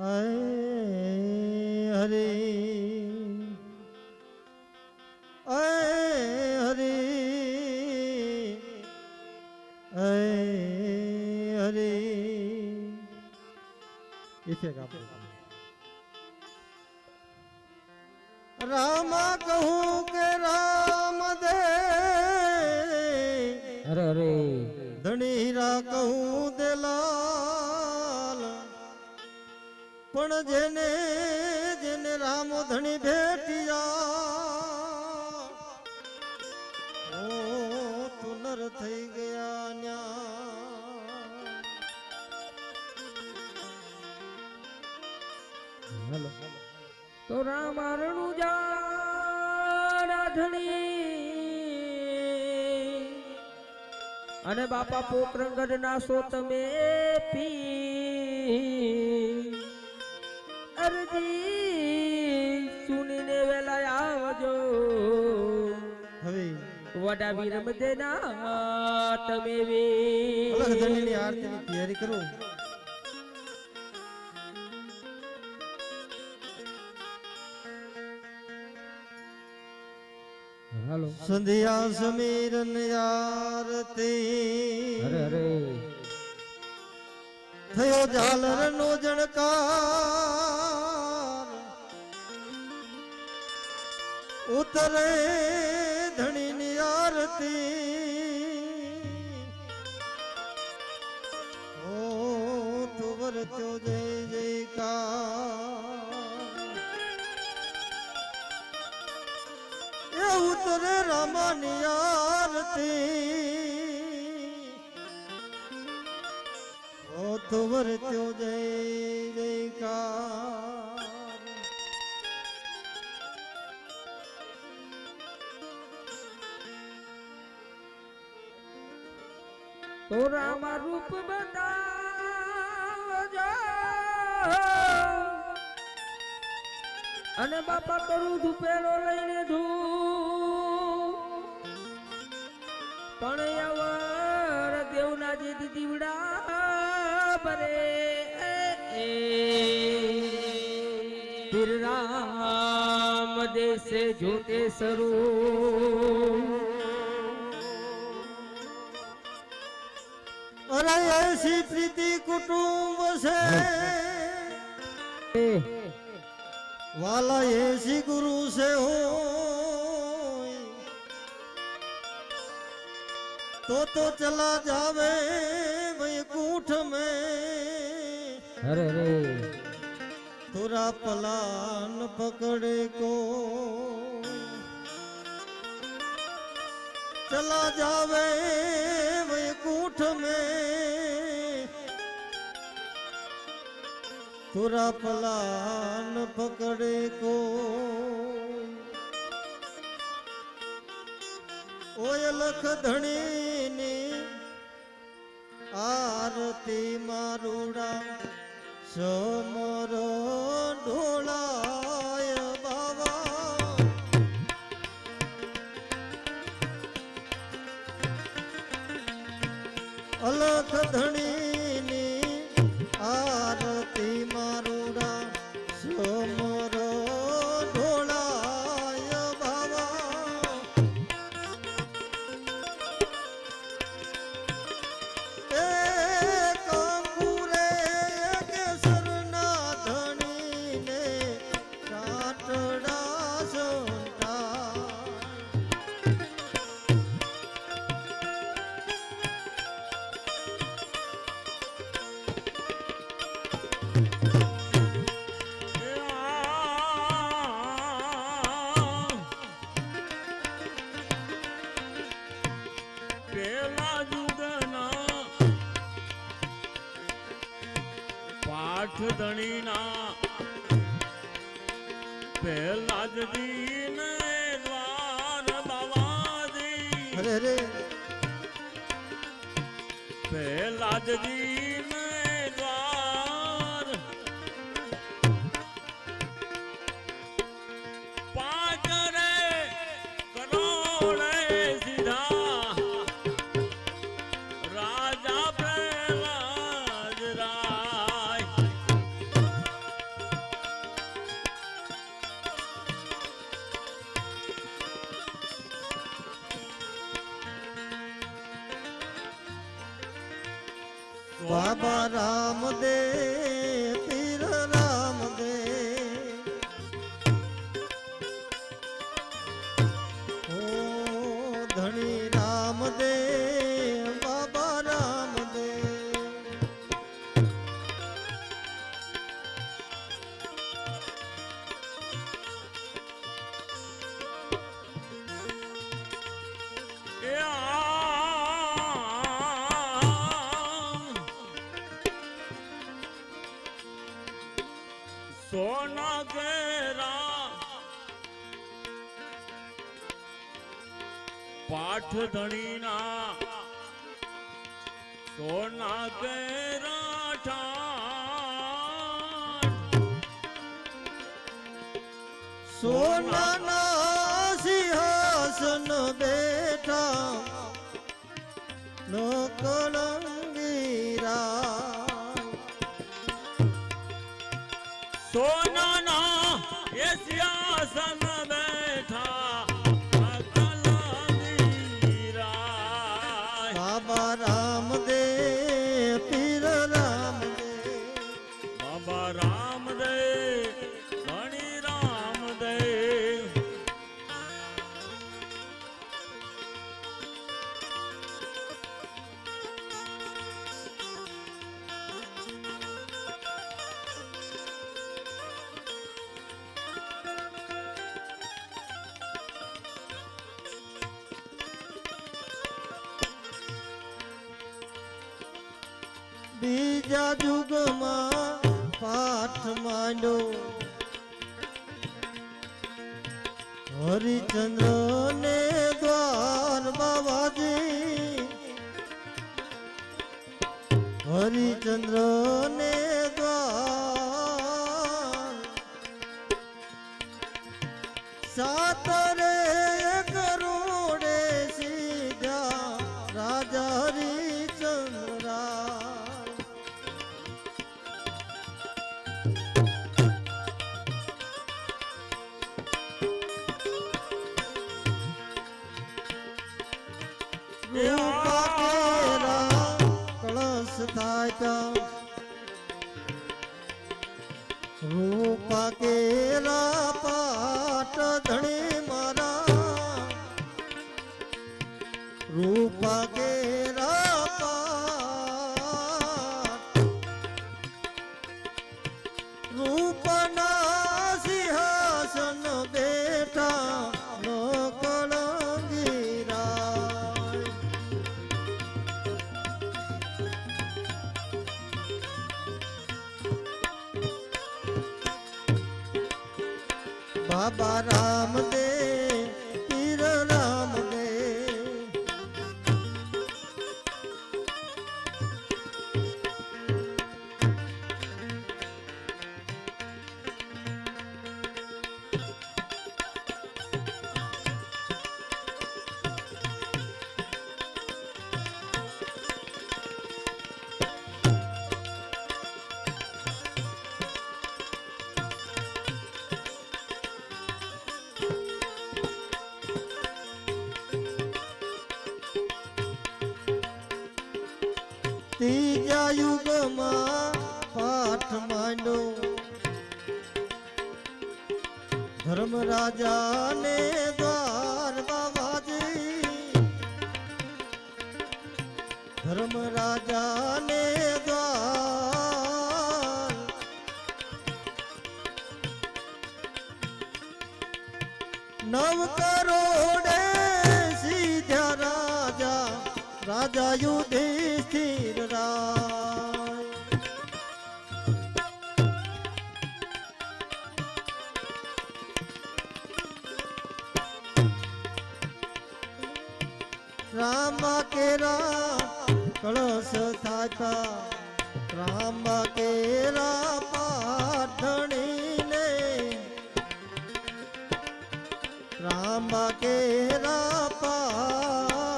હરે હરે હરે હરે effect આપો રામા કહું કે રામ દે અરે અરે ધણીરા કહું દેલાલ પણ જેને જેને રામ ધણી ભેટિયા ઓ તુનર થઈ ગયા ન્યા. તો રામ રણુ જા રાધણી. અને બાપા પોકરંગડ ના સો તમે પી અરજી સુનીને વેલા આવજો. હવે વડા વીર મદેના તમે વી ધણીની આરતીની તૈયારી કરો. હાલો. સંધ્યા સમીરન આરતી. અરે અરે થયો ઝાલર નો જણકાર. ઉતરે ધણીની આરતી. ઓ તુવર ત્યો જય જયકાર. એ ઉતરે રામાની આરતી. ઓ તુવર ત્યો જય જયકાર. તો રામ રૂપ બતાવજો. અને બાપા કરું ધૂપેલો લઈને ધૂ. પણ જોતે સરું અરે એસી પ્રીતિ કુટુંબ છે વાલા એસી ગુરુ છે હોય તો તો ચલા જાવે વૈકુંઠ में અરે રે तुरा पलान पकड़े को चला जावे वैकुंठ में तुरा पलान पकड़े को ओय लख धणी आरती मारूड़ा समरो ढोला અલખ ધણીની પાઠ ધણીના પહેલા જ દીને દ્વાર બાવાજી પહેલા જ દીને ધણી પાઠ ધણીના સોના કેરા ઠાઠ સોનાના સિંહાસન બેઠા નો કળંગીરા સોનાના એ સિંહાસન બીજા જુગમાં પાઠ માંડ્યો હરિચંદ્ર ને દ્વાર બાબાજી હરિચંદ્ર ને કળશ થાપ્યા રૂપા કેરા પાટ ધણી મારા. રૂપા કેરા બાબા રામદેવ ત્રીજા યુગમાં પાઠ માંડ્યો ધર્મ રાજાને દ્વાર બાબાજી ધર્મ રાજાને દ્વાર રાજા યુધિષ્ઠિર રાય. રામ કેરા કળશ થાતા. રામ કેરા પાઠણીને રામ કેરા પાઠ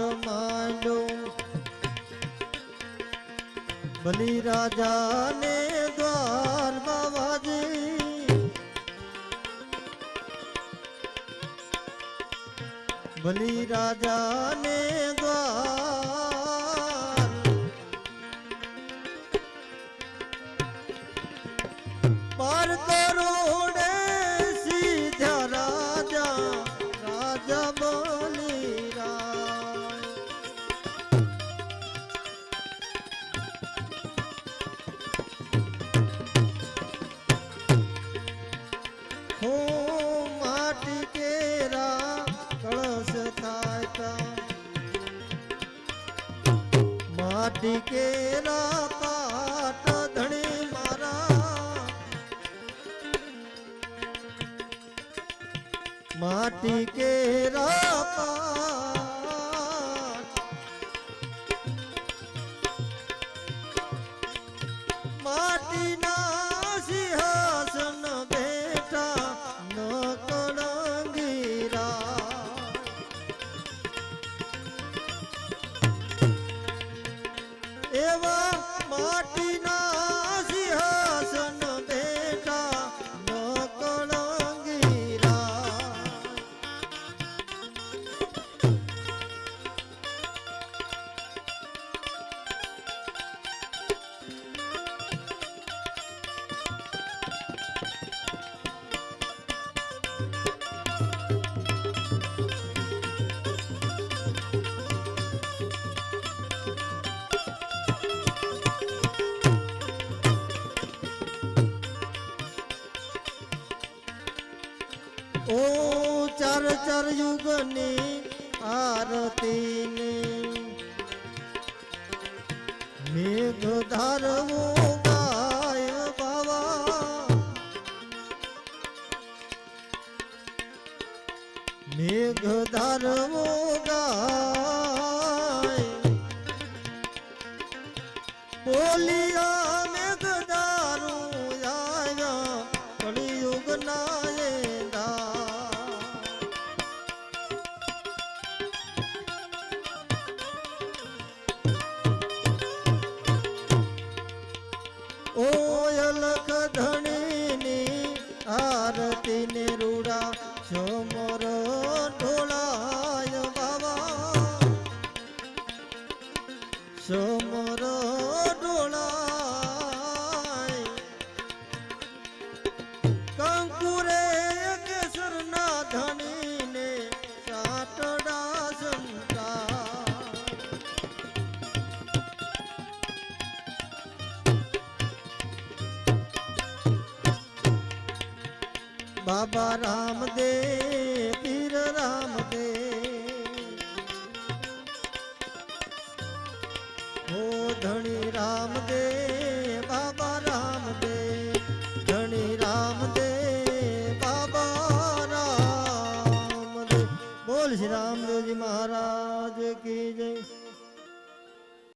માંડ્યો બલી રાજાને દ્વારમાં વાજે. બલી રાજાને દ્વાર માટી કે માટીના સિંહાસન બેઠા ન કળંગીરા એવા માટીના ચાર ચાર યુગની આરતીને મેઘ ધારવો ગાય બાવા. મેઘ ધારવો આરતી ને રૂડા બાબા રામદેવ પીર રામદેવ. હો ધણી રામદેવ